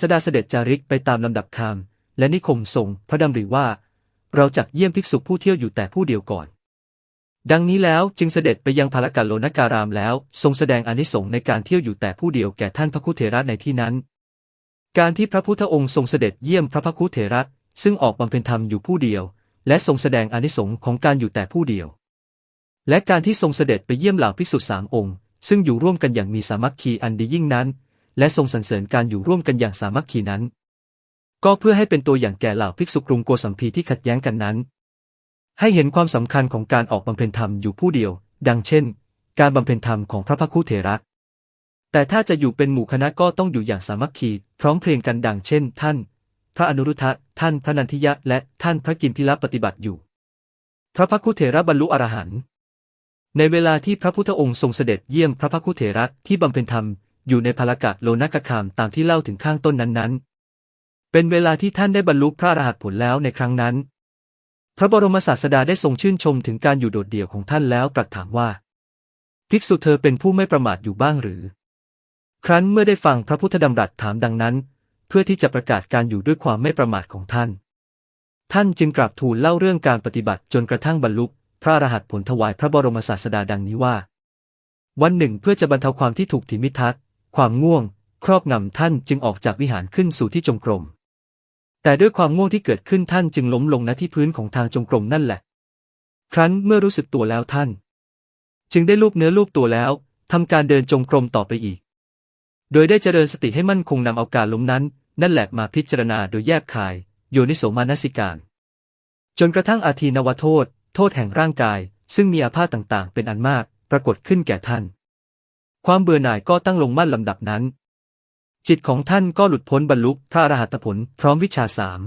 สดาเสด็จจาริกไปตามลำดับคำและนิคมทรงพระดำริว่า เราจักเยี่ยมภิกษุผู้เที่ยวอยู่แต่ผู้เดียวก่อน ดังนี้แล้วจึงเสด็จไปยังพารากาโลนการามแล้ว ทรงแสดงอนิสงส์ในการเที่ยวอยู่แต่ผู้เดียวแก่ท่านพระคุเถระในที่นั้น การที่พระพุทธองค์ทรงเสด็จเยี่ยมพระพคุเถระซึ่งออกบำเพ็ญธรรมอยู่ผู้เดียว และทรงแสดงอนิสงส์ของการอยู่แต่ผู้เดียว และการที่ทรงเสด็จไปเยี่ยมเหล่าภิกษุสามองค์ ซึ่งอยู่ร่วมกันอย่างมีสามัคคีอันดียิ่งนั้น และทรงสรรเสริญการอยู่ร่วมกันอย่างสามัคคีนั้น ก็เพื่อให้เป็นตัวอย่างแก่เหล่าภิกษุกรุงโกสัมพีที่ขัดแย้งกันนั้น ให้เห็นความสำคัญของการออกบำเพ็ญธรรมอยู่ผู้เดียว ดังเช่น การบำเพ็ญธรรมของพระพักคุเถระแต่ถ้าจะอยู่เป็นหมู่คณะก็ต้องอยู่อย่างสามัคคี พร้อมเพรียงกันดังเช่น ท่าน พระอนุรุทธะท่านพระนันทิยะ และท่านพระกิมพิลปฏิบัติอยู่ พระพักคุเถระบรรลุอรหันต์ในเวลาที่พระพุทธองค์ทรงเสด็จเยี่ยมพระพักคุเถระที่บำเพ็ญธรรม อยู่ในภารกะโลนกคามตามที่เล่าถึงข้างต้นนั้นๆ เป็นเวลาที่ท่านได้บรรลุพระอรหัตผลแล้วในครั้งนั้น พระบรมศาสดาได้ทรงชื่นชมถึงการอยู่โดดเดี่ยวของท่านแล้วตรัสถามว่า ภิกษุเธอเป็นผู้ไม่ประมาทอยู่บ้างหรือ ครั้นเมื่อได้ฟังพระพุทธดำรัสถามดังนั้น เพื่อที่จะประกาศการอยู่ด้วยความไม่ประมาทของท่าน ท่านจึงกราบทูลเล่าเรื่องการปฏิบัติจนกระทั่งบรรลุพระอรหัตผลถวายพระบรมศาสดาดังนี้ว่า วันหนึ่งเพื่อจะบรรเทาความที่ถูกถิมิทัศ ความง่วง ครอบงำท่านจึงออกจากวิหารขึ้นสู่ที่จงกรม แต่ด้วยความง่วงที่เกิดขึ้นท่านจึงล้มลงณที่พื้นของทางจงกรมนั่นแหละ ครั้นเมื่อรู้สึกตัวแล้วท่าน จึงได้ลูบเนื้อลูบตัวแล้วทำการเดินจงกรมต่อไปอีก โดยได้เจริญสติให้มั่นคงนำเอาการล้มนั้น นั่นแหละมาพิจารณาโดยแยบคาย โยนิโสมานสิการ จนกระทั่งอาทีนวโทษ โทษแห่งร่างกาย ซึ่งมีอาพาธต่างๆ เป็นอันมาก ปรากฏขึ้นแก่ท่าน ความเบื่อหน่ายก็ตั้งลงมั่นลำดับนั้น จิตของท่านก็หลุดพ้นบรรลุพระอรหัตผลพร้อมวิชาสาม